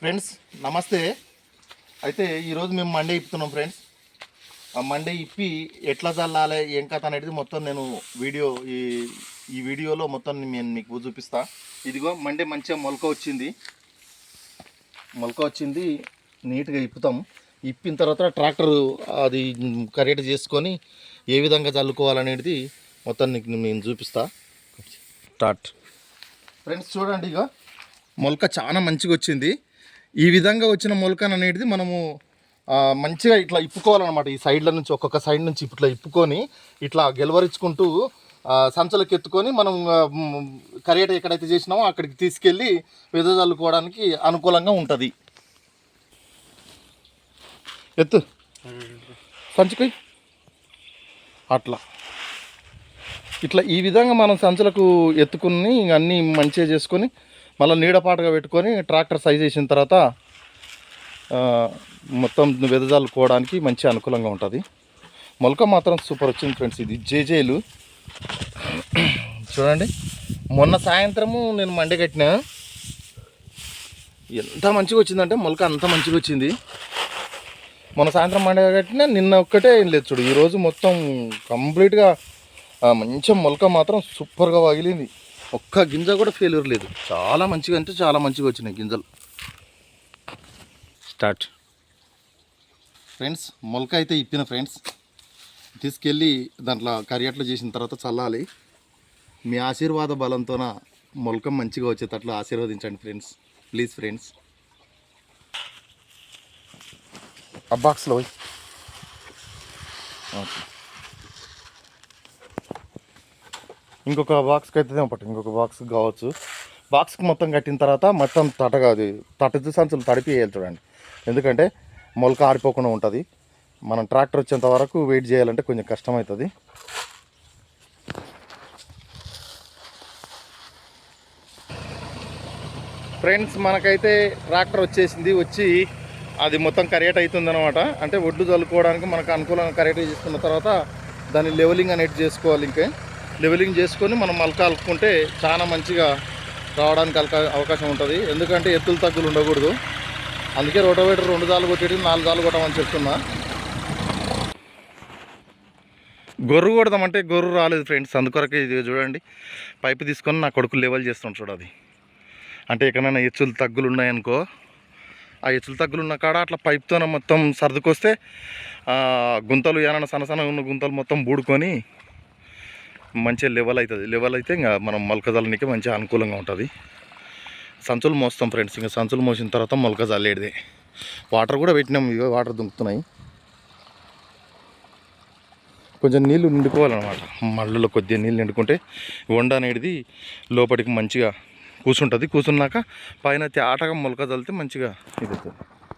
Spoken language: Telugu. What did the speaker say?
ఫ్రెండ్స్ నమస్తే. అయితే ఈరోజు మేము మండే ఇప్పుతున్నాం ఫ్రెండ్స్. ఆ మండే ఇప్పి ఎట్లా చల్లాలి ఏం కథ అనేది మొత్తం నేను వీడియో ఈ ఈ వీడియోలో మొత్తం నేను మీకు చూపిస్తా. ఇదిగో మండే మంచిగా మొలక వచ్చింది. మొలక వచ్చింది నీట్గా ఇప్పుతాం. ఇప్పిన తర్వాత ట్రాక్టర్ అది కరెక్ట్ చేసుకొని ఏ విధంగా చల్లుకోవాలనేది మొత్తం నీకు నేను చూపిస్తా. స్టార్ట్. ఫ్రెండ్స్ చూడండి ఇక మొలక చాలా మంచిగా వచ్చింది. ఈ విధంగా వచ్చిన మొలకను అనేది మనము మంచిగా ఇట్లా ఇప్పుకోవాలన్నమాట. ఈ సైడ్ల నుంచి ఒక్కొక్క సైడ్ నుంచి ఇట్లా ఇప్పుకొని ఇట్లా గెలవరించుకుంటూ సంచలకు ఎత్తుకొని మనం కరేట ఎక్కడైతే చేసినామో అక్కడికి తీసుకెళ్ళి వెదజల్లుకోవడానికి అనుకూలంగా ఉంటుంది. ఎత్తు. సంచుకోయి అట్లా. ఇట్లా ఈ విధంగా మనం సంచులకు ఎత్తుకుని ఇంక అన్నీ మంచిగా చేసుకొని మళ్ళీ నీడపాటగా పెట్టుకొని ట్రాక్టర్ సైజ్ చేసిన తర్వాత మొత్తం మొత్తం వెదజల్లుకోవడానికి మంచి అనుకూలంగా ఉంటుంది. మొలక మాత్రం సూపర్ వచ్చింది ఫ్రెండ్స్ ఇది. జేజేలు. చూడండి. మొన్న సాయంత్రము నేను మండే కట్టిన. ఎంత మంచిగా వచ్చిందంటే మొలక అంత మంచిగా వచ్చింది. మొన్న సాయంత్రం మండే కట్టిన నిన్న ఒక్కటే ఏం లేదు చూడు. ఈరోజు మొత్తం కంప్లీట్గా మంచి మొలక మాత్రం సూపర్గా పగిలింది ఒక్క గింజ కూడా ఫెయిల్యూర్ లేదు చాలా మంచిగా అంటే చాలా మంచిగా వచ్చినాయి గింజలు. స్టార్ట్. ఫ్రెండ్స్ మొలక అయితే ఇప్పిన ఫ్రెండ్స్ తీసుకెళ్ళి దాంట్లో కరియట్లు చేసిన తర్వాత చల్లాలి. మీ ఆశీర్వాద బలంతోన మొలక మంచిగా వచ్చేటట్లు ఆశీర్వదించండి ఫ్రెండ్స్. Please friends. ఆ బాక్స్లో. ఓకే. ఇంకొక బాక్స్కి అయితే పట్టు ఇంకొక బాక్స్ కావచ్చు. బాక్స్కి మొత్తం కట్టిన తర్వాత మొత్తం తటగా అది తటది సంచులు తడిపి వేయాలి చూడండి. ఎందుకంటే మొలక ఆరిపోకుండా ఉంటుంది. మనం ట్రాక్టర్ వచ్చేంత వరకు వెయిట్ చేయాలంటే కొంచెం కష్టమవుతుంది ఫ్రెండ్స్ మనకైతే ట్రాక్టర్ వచ్చేసింది వచ్చి అది మొత్తం కరెక్ట్ అవుతుంది అనమాట అంటే ఒడ్లు చల్లుకోవడానికి మనకు అనుకూలంగా కరెక్ట్ చేసుకున్న తర్వాత దాన్ని లెవెలింగ్ అనేది చేసుకోవాలి ఇంకా. లెవెలింగ్ చేసుకొని మనం మలక అలుపుకుంటే చాలా మంచిగా రావడానికి అలక- అవకాశం ఉంటుంది. ఎందుకంటే ఎత్తులు తగ్గులు ఉండకూడదు. అందుకే రోటోవేటర్ రెండు దాలు కొట్టేటి నాలుగు దాలు కొట్టమని చెప్తున్నా. గొర్రు కొడదామంటే గొర్రు రాలేదు ఫ్రెండ్స్. అందుకొరకే ఇది చూడండి. పైపు తీసుకొని నా కొడుకు లెవెల్ చేస్తాను చూడది అంటే ఎక్కడైనా ఎచ్చులు తగ్గులు ఉన్నాయనుకో ఆ ఎచ్చులు తగ్గులు ఉన్న కాడ అట్లా పైప్తోనే మొత్తం సర్దుకొస్తే గుంతలు ఏమైనా సన్న సన్న ఉన్న గుంతలు మొత్తం బూడుకొని మంచిగా లెవెల్ అవుతుంది. లెవెల్ అయితే ఇంకా మనం మొలక మంచి మంచిగా అనుకూలంగా ఉంటుంది. సంచులు మోస్తాం ఫ్రెండ్స్ ఇంకా సంచులు మోసిన తర్వాత మొలక చల్లేడిదే వాటర్ కూడా పెట్టినాం ఇక వాటర్ దుంకుతున్నాయి కొంచెం నీళ్ళు నిండుకోవాలన్నమాట. మళ్ళీలో కొద్దిగా నీళ్ళు నిండుకుంటే వండ అనేది లోపలికి మంచిగా కూర్చుంటుంది కూర్చున్నాక పైన ఆటగా మొలక చల్లితే మంచిగా ఇది అవుతుంది